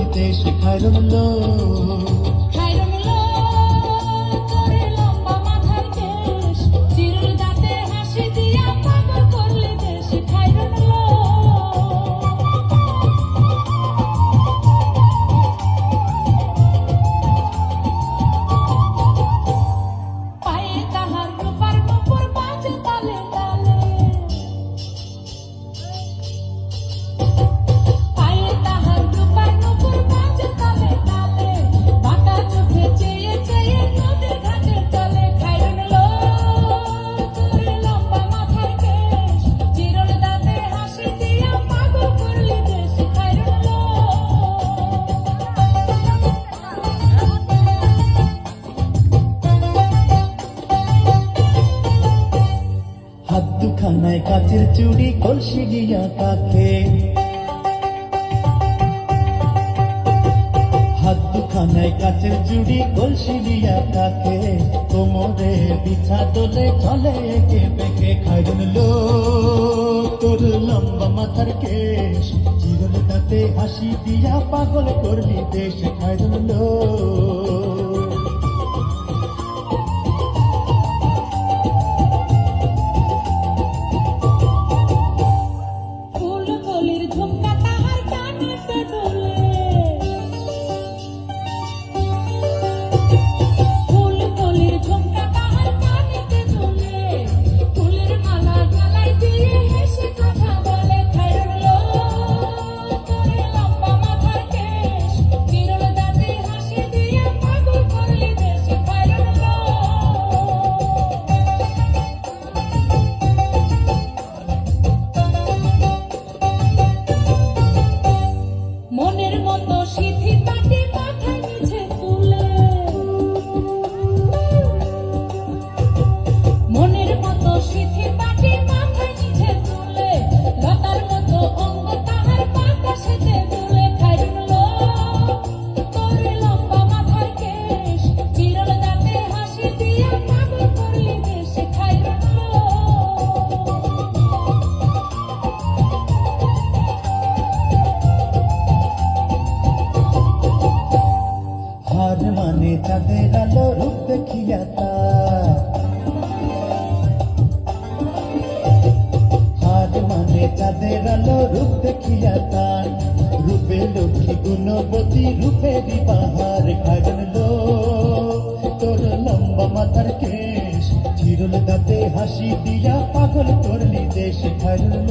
করলি দেশ হাত দুখানায় কাচের চুড়ি, কলসি গিয়া কাকে হাত দুখানায় কাচের চুড়ি, কলসি দিয়া কাকে কোমরে বিছা তোলে চলে কে একে বেঁকে খাইরুল তোর লম্বা মাথার কেশ। চিরল তাতে হাসি দিয়া পাগল করলি দেশ খাইরুল ফুল চাঁদের আলো রূপ দেখিয়া তার হার মানে চাঁদের আলো রূপ দেখিয়া তার রূপে লক্ষ্মী গুণবতী, রূপে বাহার খাজল তোর লম্বা মাথার কেশ, চিরল দাঁতে হাসি দিয়া পাগল করলি দেশ খাজল